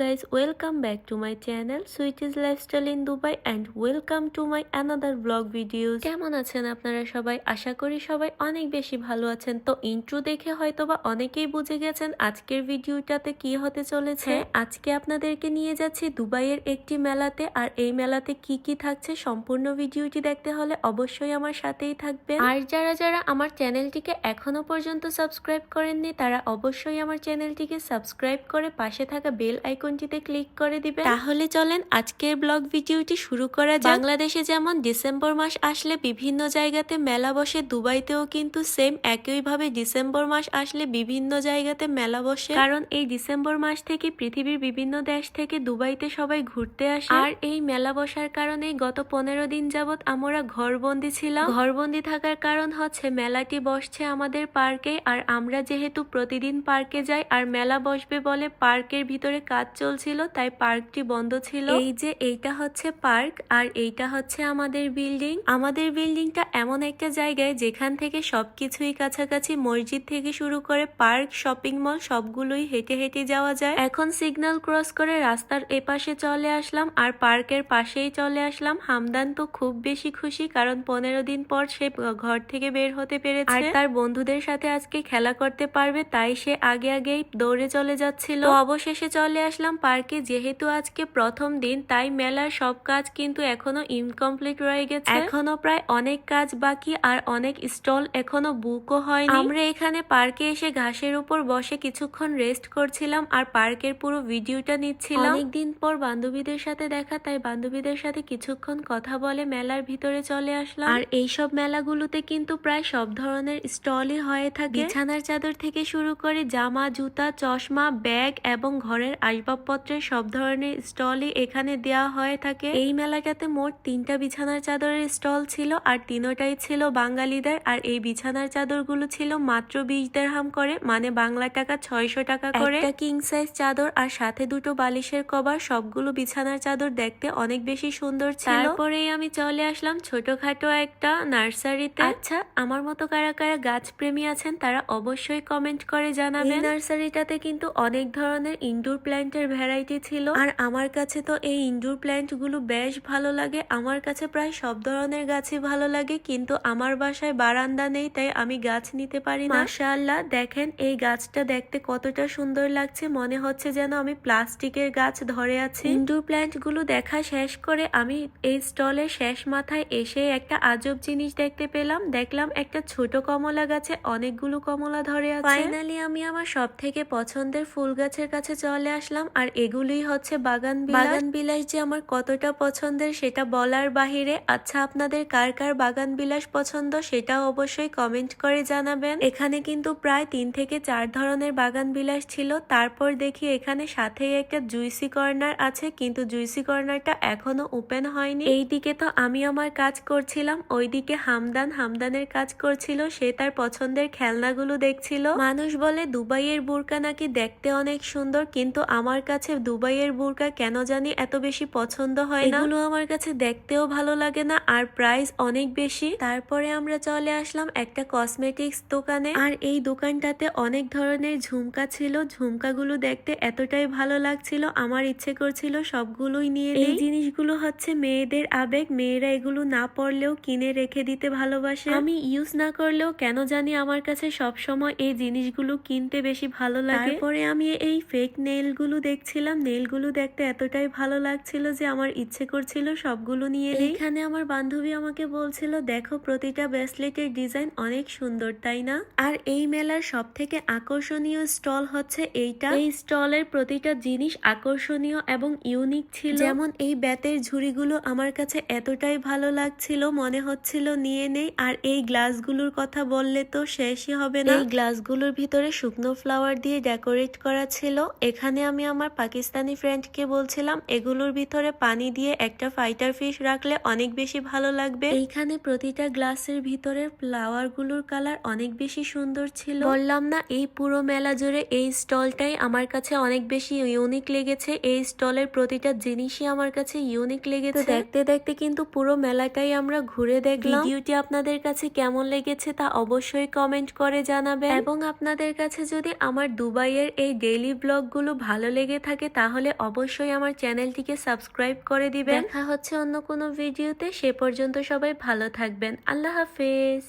guys, welcome back to my channel. Sweeties Lifestyle in Dubai and welcome to my another vlog videos. কেমন আছেন আপনারা সবাই? আশা করি সবাই অনেক বেশি ভালো আছেন। তো ইন্ট্রো দেখে হয়তো বা অনেকেই বুঝে গেছেন আজকের ভিডিওটাতে কি হতে চলেছে। আজকে আপনাদেরকে নিয়ে যাচ্ছি দুবাইয়ের একটি মেলাতে। আর এই মেলাতে কি কি থাকছে সম্পূর্ণ ভিডিওটি দেখতে হলে অবশ্যই আমার সাথেই থাকবে আর যারা যারা আমার চ্যানেলটিকে এখনও পর্যন্ত সাবস্ক্রাইব করেননি তারা অবশ্যই আমার চ্যানেলটিকে সাবস্ক্রাইব করে পাশে থাকা বেল আইকনটিতে ক্লিক করে দিবেন। তাহলে চলেন আজকের ব্লগ ভিডিওটি শুরু করা যাক। বাংলাদেশে যেমন ডিসেম্বর মাস আসলে বিভিন্ন জায়গাতে মেলা বসে দুবাইতেও কিন্তু সেম একইভাবে ডিসেম্বর মাস আসলে বিভিন্ন জায়গাতে মেলা বসে। কারণ এই ডিসেম্বর মাস থেকে পৃথিবীর বিভিন্ন দেশ থেকে দুবাইতে সবাই ঘুরতে আসে। আর এই মেলা বসার কারণে গত পনেরো দিন যাবত আমরা ঘরবন্দি ছিলাম। ঘরবন্দি থাকার কারণ হচ্ছে মেলাটি বসছে আমাদের পার্কে। আর আমরা যেহেতু প্রতিদিন পার্কে যাই আর মেলা বসবে বলে পার্কের ভিতরে কাজ চলছিল, তাই পার্কটি বন্ধ ছিল। এই যে এইটা হচ্ছে পার্ক, আর এইটা হচ্ছে আমাদের বিল্ডিং। আমাদের বিল্ডিংটা এমন একটা জায়গায় যেখান থেকে সবকিছুই কাছাকাছি মসজিদ থেকে শুরু করে পার্ক, শপিং মল সবগুলোই হেঁটে হেঁটে যাওয়া যায়। এখন সিগন্যাল ক্রস করে রাস্তার এপাশে চলে আসলাম, আর পার্কের পাশেই চলে আসলাম। হামদান তো খুব বেশি খুশি, কারণ পনেরো দিন পর সে ঘর থেকে বের হতে পেরেছে। আর তার বন্ধুদের সাথে আজকে খেলা করতে পারবে, তাই সে আগে আগেই দৌড়ে চলে যাচ্ছিল। অবশেষে চলে আসলাম পার্কে যেহেতু আজকে প্রথম দিন তাই মেলার সব কাজ কিন্তু এখনও ইনকমপ্লিট রয়ে গেছে। এখনও প্রায় অনেক কাজ বাকি আর অনেক স্টল এখনও বুকও হয়নি। আমরা এখানে পার্কে এসে ঘাসের উপর বসে কিছুক্ষণ রেস্ট করছিলাম আর পার্কের পুরো ভিডিওটা নিচ্ছিলাম। অনেকদিন পর বান্ধবীদের সাথে দেখা তাই বান্ধবীদের সাথে কিছুক্ষণ কথা বলে মেলার ভিতরে চলে আসলাম। আর এইসব মেলাগুলোতে কিন্তু প্রায় সব ধরনের স্টলই হয়ে থাকে। বিছানার চাদর থেকে শুরু করে জামা জুতা চশমা ব্যাগ এবং ঘরের আসবাবপত্রের সব ধরনের স্টলই এখানে দেওয়া হয়ে থাকে। এই মেলাটাতে মোট তিনটা বিছানার চাদরের স্টল ছিল আর তিনোটাই ছিল বাঙালিদের। আর এই বিছানার চাদরগুলো ছিল মাত্র বিশ দেড়হাম করে মানে বাংলা টাকা ছয়শো টাকা করে। একটা কিং সাইজ চাদর আর সাথে দুটো বালিশের কভার সবগুলো বিছানার চাদর দেখতে অনেক বেশি সুন্দর ছিল। তারপরেই আমি চলে আসলাম ছোটখাটো একটা নার্সারিতে। আচ্ছা আমার মতো কারা কারা গাছ প্রেমী আছেন তারা অবশ্যই কমেন্ট করে জানাবেন। নার্সারিটাতে কিন্তু অনেক ধরনের ইনডোর প্ল্যান্টের ভ্যারাইটি ছিল। আর আমার কাছে তো এই ইনডোর প্ল্যান্টগুলো বেশ ভালো লাগে। আমার কাছে প্রায় সব ধরনের গাছই ভালো লাগে, কিন্তু আমার বাসায় বারান্দা নেই, তাই আমি গাছ নিতে পারি না। মাশাআল্লাহ, দেখেন এই গাছটা দেখতে কতটা সুন্দর লাগছে। মনে হচ্ছে যেন আমি প্লাস্টিকের গাছ ধরে আছি। ইনডোর প্ল্যান্টগুলো দেখা শেষ করে আমি এই স্টলের শেষ মাথায় এসে একটা আজব জিনিস দেখতে পেলাম। দেখলাম একটা ছোট কমলা গাছে অনেকগুলো কমলা ধরে আছে। ফাইনালি আমি আমার সব থেকে পছন্দের ফুল গাছের কাছে চলে আসলাম। আর এগুলোই হচ্ছে বাগান বাগান বিলাস যে আমার কতটা পছন্দের সেটা বলার বাহিরে আচ্ছা আপনাদের কার কার বাগান বিলাস পছন্দ সেটাও অবশ্যই কমেন্ট করে জানাবেন। এখানে কিন্তু প্রায় তিন থেকে চার ধরনের বাগান বিলাস ছিল। তারপর দেখি এখানে সাথেই একটা জুইসি কর্নার আছে, কিন্তু জুইসি কর্নারটা এখনও ওপেন হয়নি। এইদিকে তো আমি আমার কাজ করছিলাম, ওইদিকে হামদান হামদানের কাজ করছিল, সে তার পছন্দের খেলনাগুলো দেখছিল। মানুষ বলে দুবাইয়ের বুরকা নাকি দেখতে অনেক সুন্দর, কিন্তু আমার কাছে দুবাইয়ের বুরকা কেন জানি এত বেশি পছন্দ হয় না। এগুলো আমার কাছে দেখতেও ভালো লাগে না আর প্রাইস অনেক বেশি। তারপরে আমরা চলে আসলাম একটা কসমেটিক্স দোকানে। আর এই দোকানটাতে অনেক ধরনের ঝুমকা ছিল। ঝুমকাগুলো দেখতে এতটাই ভালো লাগছিল আমার ইচ্ছে করছিল সবগুলোই নিয়ে এই জিনিসগুলো হচ্ছে মেয়েদের আবেগ মেয়েরা এগুলো না পড়লেও কিনে রেখে দিতে ভালোবাসে। আমি ইউজ না করলেও কেন জানি আমার কাছে সব সময় এই জিনিসগুলো কিনতে বেশি ভালো লাগে। তারপরে আমি এই ফেক নেলগুলো দেখছিলাম নেলগুলো দেখতে এতটাই ভালো লাগছিল যে আমার ইচ্ছে করছিল সবগুলো নিয়ে নেই। এখানে আমার বান্ধবী আমাকে বলছিল দেখো প্রতিটা ব্রেসলেটের ডিজাইন অনেক সুন্দর তাই না? আর এই মেলার সব থেকে আকর্ষণীয় স্টল হচ্ছে এইটা। এই স্টলের প্রতিটা জিনিস আকর্ষণীয় এবং ইউনিক ছিল। যেমন এই বেতের ঝুড়িগুলো আমার কাছে এতটাই ভালো লাগছিল মনে হচ্ছিল নিয়ে নেই। আর এই গ্লাসগুলোর কথা বললে তো শেষই হবে না। এই গ্লাসগুলোর ভিতরে শুকনো ফ্লাওয়ার দিয়ে ডেকোরেট করা ছিল। এখানে আমি আমার পাকিস্তানি ফ্রেন্ডকে বলছিলাম, এগুলোর ভিতরে পানি দিয়ে একটা ফাইটার ফিশ রাখলে অনেক বেশি ভালো লাগবে। এইখানে প্রতিটা গ্লাসের ভিতরে ফ্লাওয়ারগুলোর কালার অনেক বেশি সুন্দর ছিল। বললাম না, এই পুরো মেলা জুড়ে এই স্টলটাই আমার কাছে অনেক বেশি ইউনিক লেগেছে। এই স্টলের প্রতিটা জিনিসই আমার কাছে ইউনিক লেগেছে। দেখতে দেখতে কিন্তু পুরো মেলাটাই আমরা ঘুরে দেখলাম। ভিডিওটি আপনাদের কাছে কেমন লেগেছে তা অবশ্যই কমেন্ট করে জানাবেন। এবং আপনাদের কাছে যদি আমার দুবাইয়ের এই ডেইলি ব্লগগুলো ভালো লেগে থাকে, তাহলে অবশ্যই আমার চ্যানেলটিকে সাবস্ক্রাইব করে দিবেন। দেখা হচ্ছে অন্য কোনো ভিডিওতে, সে পর্যন্ত সবাই ভালো থাকবেন। আল্লাহ হাফেজ।